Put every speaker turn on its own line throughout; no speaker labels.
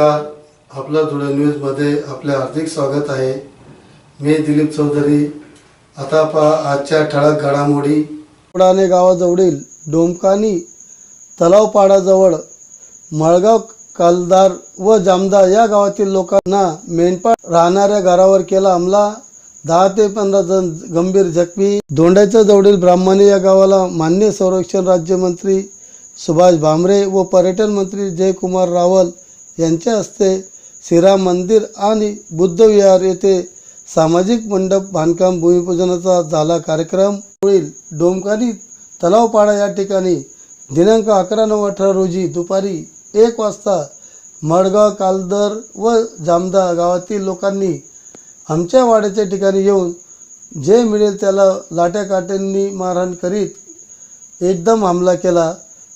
नमस्कार. आपलं धुळे न्यूजमध्ये आपले हार्दिक स्वागत आहे. मी दिलीप चौधरी. आता पहा आजच्या ठळक घडामोडी. उडाणे गावाजवळील डोमकानी तलावपाडाजवळ मळगाव कालदार व जामदा या गावातील लोकांना मेंढपाळ राहणाऱ्या घरावर केला हमला. दहा ते पंधरा जण गंभीर जखमी. धोंड्याच्या जवळील ब्राह्मणे या गावाला मान्य संरक्षण राज्यमंत्री सुभाष भामरे व पर्यटन मंत्री जयकुमार रावल यांच्या हस्ते श्रीराम मंदिर आणि बुद्धविहार येथे सामाजिक मंडप बांधकाम भूमिपूजनाचा झाला कार्यक्रम. होईल डोमकानी तलावपाडा या ठिकाणी दिनांक अकरा नऊ अठरा रोजी दुपारी एक वाजता मडगाव कालदर व जामदा गावातील लोकांनी आमच्या वाड्याच्या ठिकाणी येऊन जे मिळेल त्याला लाट्या काट्यांनी मारहाण करीत एकदम हमला केला.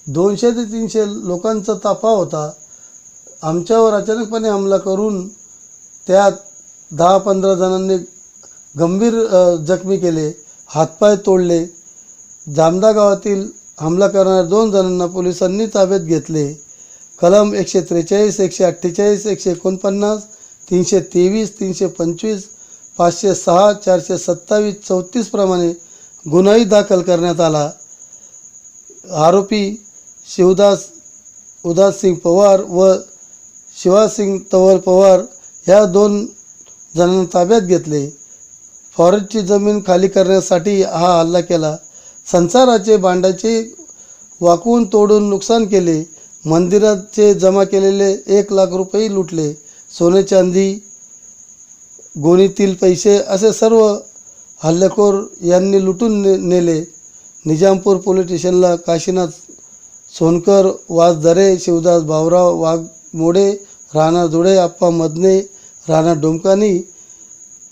दोनशे ते तीनशे लोकांचा ताफा होता. आमच्यावर अचानकपणे हमला करून त्यात दहा पंधरा जणांनी गंभीर जखमी केले हातपाय तोडले. जामदा गावातील हमला करणाऱ्या दोन जणांना पोलिसांनी ताब्यात घेतले. कलम एकशे त्रेचाळीस एकशे अठ्ठेचाळीस एकशे एकोणपन्नास तीनशे तेवीस तीनशे पंचवीस पाचशे सहा चारशे सत्तावीस चौतीसप्रमाणे गुन्हाही दाखल करण्यात आला. आरोपी शिवदास उदाससिंग पवार व शिवासिंग तवर पवार ह्या दोन जणांना ताब्यात घेतले. फॉरेस्टची जमीन खाली करण्यासाठी हा हल्ला केला. संसाराचे भांड्याचे वाकून तोडून नुकसान केले. मंदिराचे जमा केलेले एक लाख रुपये लुटले. सोने चांदी गोणीतील पैसे असे सर्व हल्लेखोर यांनी लुटून ने नेले. निजामपूर पोलीस स्टेशनला काशीनाथ सोनकर वासदरे शिवदास भाऊराव वाघमोडे राणा धुळे आप्पा मदने राणा डोमकानी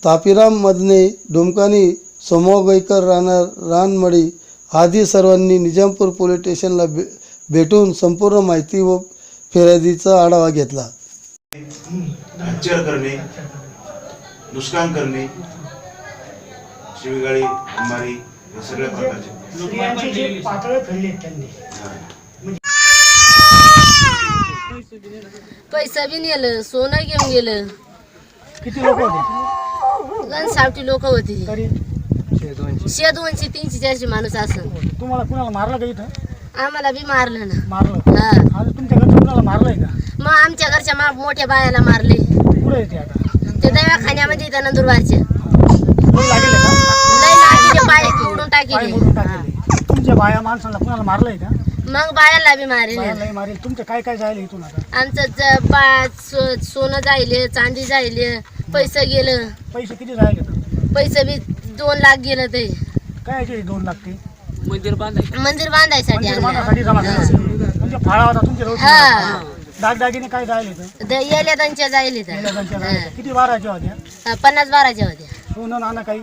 तापीराम मदने डोमकानी सोमोगईकर राणा रानमडी आदी सर्वांनी निजामपूर पोलीस स्टेशनला भे भेटून संपूर्ण माहिती व फिर्यादीचा आढावा घेतला.
करणे नुकसान करणे शिवीगाळी अंबारी सगळ्या प्रकारचे.
पातळ त्यांनी.
पैसा बी नेलं सोनं घेऊन गेलं.
किती लोक होते?
गण सावटी लोक होती.
तरी?
शे दोनशे तीनशे चारशे माणूस असं
तुम्हाला कुणाला मारलं का इथं?
आम्हाला बी मारलं ना.
मारलं.
हा.
तुमच्या घरचं कुणाला मारलंय का?
मग आमच्या घरच्या मा मोठ्या बायाला मारले.
कुठे येते आता?
ते दवाखान्यामध्ये त्या नंदुरबारचे.
लई लागेल का?
लय लागले पाय तोडून
पाय
टाकले.
मोडून टाकले. तुमच्या बाया माणसाला कुणाला मारलंय का?
मग बायाला बी मारले.
मारेल. तुमचं काय काय जायला इथून आता?
आमचं ज- बा सो- सोनं जायले चांदी जायले पैसे गेलं.
पैसे किती जायले
पैसे बी दोन लाख गेलं ते.
काय याचे दोन लाख ते?
मंदिर बांधायसाठी
मंदिर
आणलं.
बांधण्यासाठी जमा केलं. म्हणजे फाळा होता तुमच्या
हा.
जवळ दागदागिने काय जायले इथं?
द- येल्या त्यांच्या जायले.
किती बाराच्या होत्या?
हा, पन्नास बाराच्या होत्या.
सोनं नाणं काही?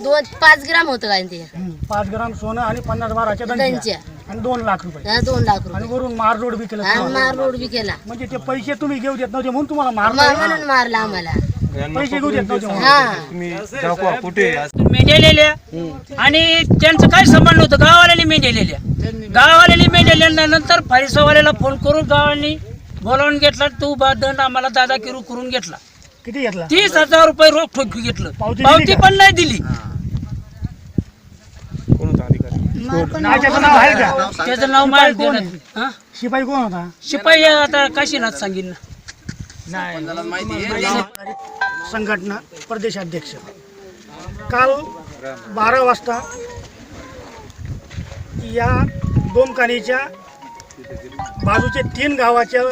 दोन पाच ग्राम होतं काय ते.
पाच ग्राम सोनं आणि पन्नास बाराच्या
दंच्या.
दंच्या. आणि दोन लाख रुपये.
हा, दोन लाख
आणि
रुपये
वरून मारजोड बी केलं
आणि. मार रोड बी केला.
म्हणजे ते पैसे तुम्ही घेऊ देत नव्हते म्हणून तुम्हाला मारलं
मारला आम्हाला.
पैसे घेऊ देत नव्हते म्हणून.
हा.
आणि त्यांचं काय संबंध नव्हतं. गावाल्याने मेंढ्यालेल्या गावाल्याने मेंढ्याल्या नंतर फारिसवाल्याला फोन करून गावांनी बोलावून घेतला. तू बा दंड आम्हाला दादा किरू करून घेतला.
किती घेतला?
तीस हजार रुपये रोख ठोकी घेतलं.
पावती दिली
पावती
का?
पण नाही दिली.
त्याचं नाव आहे का?
त्याचं नाव
शिपाई
माहीत
कोण.
हा?
शिपाई कोण होता?
शिपाई आता काशीनाथ सांगीन
संघटना प्रदेशाध्यक्ष. काल बारा वाजता या डोमकानीच्या बाजूचे तीन गावाच्या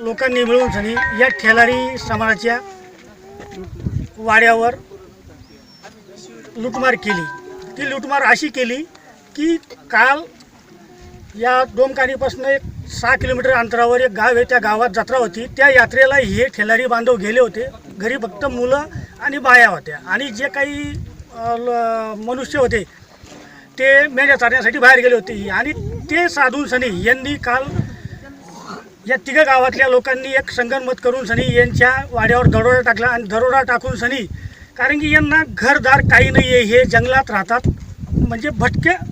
लोकांनी मिळून सनी या ठेलारी समाजाच्या वाड्यावर लुटमार केली. ती लुटमार अशी केली की काल या डोमकानीपासून एक सहा किलोमीटर अंतरावर एक गाव आहे त्या गावात जत्रा होती. त्या यात्रेला हे ठेलारी बांधव गेले होते. घरी फक्त मुलं आणि बाया होत्या. आणि जे काही ल- मनुष्य होते ते मेंढ्या चारण्यासाठी बाहेर गेले होते. आणि ते साधून सनी यांनी काल या तिघं गावातल्या लोकांनी एक संगनमत करून सनी यांच्या वाड्यावर दरोडा टाकला आणि दरोडा टाकून सनी कारण की यांना घरदार काही नाही आहे हे जंगलात राहतात. म्हणजे भटके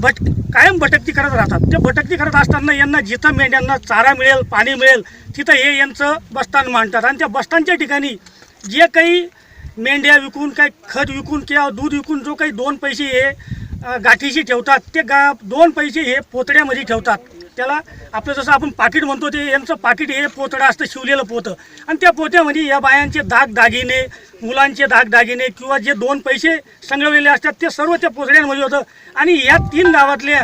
भट कायम भटकती करत राहतात. ते भटकती करत असताना यांना जिथं मेंढ्यांना चारा मिळेल पाणी मिळेल तिथं हे यांचं बस्तान मांडतात. आणि त्या बस्तानच्या ठिकाणी जे काही मेंढ्या विकून काही खत विकून किंवा दूध विकून जो काही दोन पैसे हे गाठीशी ठेवतात ते गा दोन पैसे हे पोतड्यामध्ये ठेवतात. त्याला आपलं जसं आपण पाकिट म्हणतो ते यांचं पाकिट हे पोतडं असतं शिवलेलं पोतं. आणि त्या पोत्यामध्ये या बायांचे दाग दागिने मुलांचे दाग दागिने किंवा जे दोन पैसे संग्रवलेले असतात ते सर्व त्या पोतड्यांमध्ये होतं. आणि या तीन गावातल्या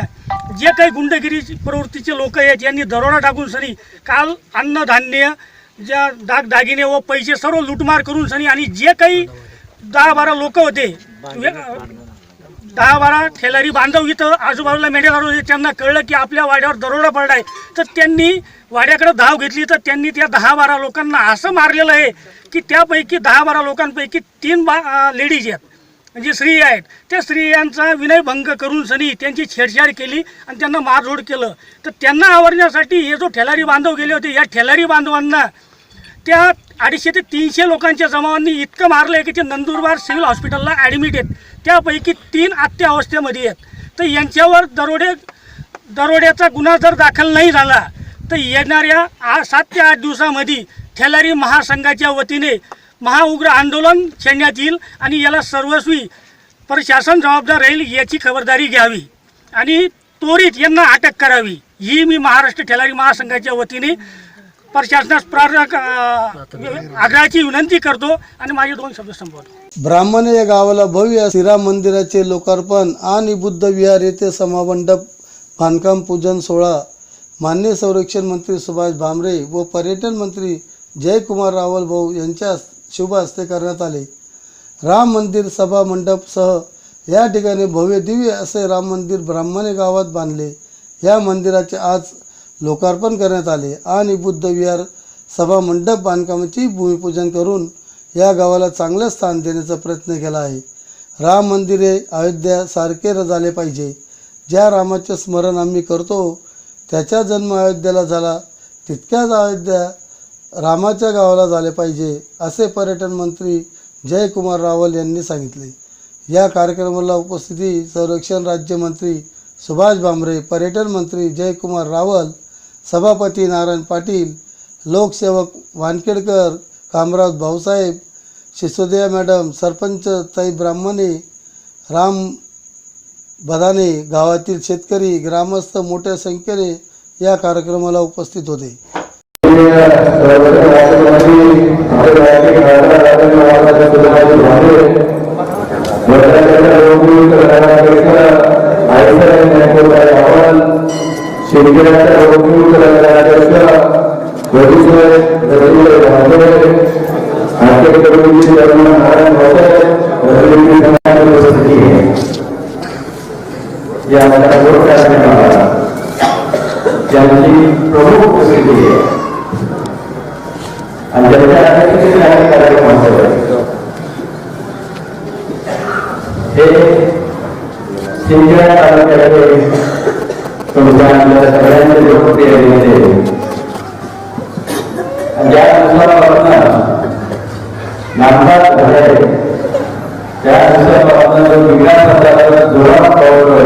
जे काही गुंडगिरी प्रवृत्तीचे लोक आहेत यांनी दरोडा टाकून सनी काल अन्नधान्य ज्या दाग दागिने व पैसे सर्व लुटमार करून सनी आणि जे काही दहा बारा लोक होते वे- दहा बारा ठेलारी बांधव इथं आजूबाजूला मेंढ्या होते. त्यांना कळलं की आपल्या वाड्यावर दरोडा पडलाय. तर त्यांनी वाड्याकडे धाव घेतली. तर त्यांनी त्या दहा बारा लोकांना असं मारलेलं आहे की त्यापैकी दहा बारा लोकांपैकी तीन बा लेडीज आहेत. म्हणजे स्त्री आहेत. त्या स्त्रियांचा विनयभंग करून सनी त्यांची छेडछाड केली आणि त्यांना मारझोड केलं. तर त्यांना आवरण्यासाठी हे जो ठेलारी बांधव गेले होते या ठेलारी बांधवांना त्या अडीचशे ते तीनशे लोकांच्या जमावांनी इतकं मारलं आहे की ते नंदुरबार सिव्हिल हॉस्पिटलला ॲडमिट आहेत. त्यापैकी तीन अत्यावस्थेमध्ये आहेत. तर यांच्यावर दरोडे दरोड्याचा गुन्हा जर दाखल नाही झाला तर येणाऱ्या आ सात ते आठ दिवसामध्ये ठेलारी महासंघाच्या वतीने महाउग्र आंदोलन छेडण्यात येईल आणि याला सर्वस्वी प्रशासन जबाबदार राहील याची खबरदारी घ्यावी आणि त्वरित यांना अटक करावी. ही मी महाराष्ट्र ठेलारी महासंघाच्या वतीने प्रशासनास प्रार्थना आग्रहाची विनंती करतो आणि माझे दोन शब्द संपवतो.
ब्राह्मण या गावाला भव्य श्रीराम मंदिराचे लोकार्पण आणि बुद्ध विहार येथे समामंडप बांधकाम पूजन सोहळा मान्य संरक्षण मंत्री सुभाष भामरे व पर्यटन मंत्री जयकुमार रावल भाऊ यांच्या शुभ हस्ते करण्यात आले. राम मंदिर सभा मंडपसह या ठिकाणी भव्य दिव्य असे राम मंदिर ब्राह्मणे गावात बांधले. या मंदिराचे आज लोकार्पण करण्यात आले. आणि बुद्ध विहार सभा मंडप बांधकामाची भूमिपूजन करून या गावाला चांगलं स्थान देण्याचा प्रयत्न केला आहे. राम मंदिर हे अयोध्यासारखे झाले पाहिजे. ज्या रामाचे स्मरण आम्ही करतो त्याचा जन्म अयोध्येला झाला तितक्याच अयोध्या रामाच्या गावाला झाले पाहिजे असे पर्यटन मंत्री जयकुमार रावल यांनी सांगितले. या कार्यक्रमाला उपस्थिती संरक्षण राज्यमंत्री सुभाष भामरे पर्यटन मंत्री जयकुमार रावल सभापती नारायण पाटील लोकसेवक वानखेडकर कामराज भाऊसाहेब सिसोदिया मॅडम सरपंच ताई ब्राह्मणे राम बदाने गावातील शेतकरी ग्रामस्थ मोठ्या संख्येने या कार्यक्रमाला उपस्थित होते.
या मोठ्या कार्यक्रमाला ज्यांची प्रमुख उपस्थिती आहे आणि ज्यांच्या अध्यक्षतेखाली हा कार्यक्रम हे सिंदखेड तालुक्याचे सगळ्यांचे लोकप्रिय नेते आणि ज्या दिवसापासून नामदार झाले त्या दिवसापासून जो जोरात
पावलं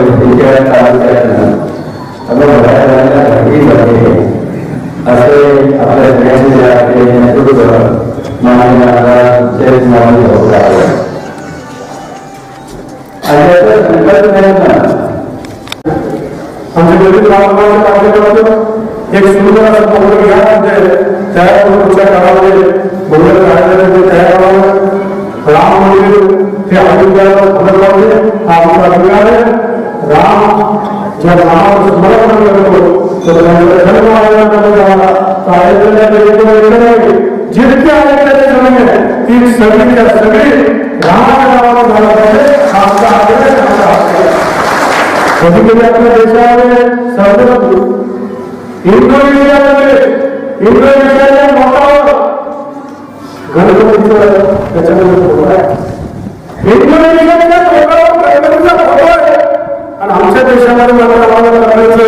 एक सुंदर असं पोहर घ्या म्हणजे तयार करून पुढच्या काळामध्ये बरोबर कार्यक्रम तयार करावं. राम मंदिर हे अयोध्याला भरत पाहिजे हा आमचा अधिकार आहे. राम ज्या रामाचं स्मरण करतो तर त्यांच्या जन्म आल्यानंतर अयोध्याला जितके अयोध्याचे आहे ती सगळी रामाच्या झाला पाहिजे. आमचा आमचा कधी कधी आपल्या देशामध्ये इंडोनेशियामध्ये इंडोनेशियाच्या मतावर. गणपतीचं त्याच्यामध्ये फोटो आहे. इंडोनेशियाच्या लोकांवर गणपतीचा फोटो आहे. आणि आमच्या देशामध्ये मला आम्हाला गणपतीचं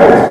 आहे.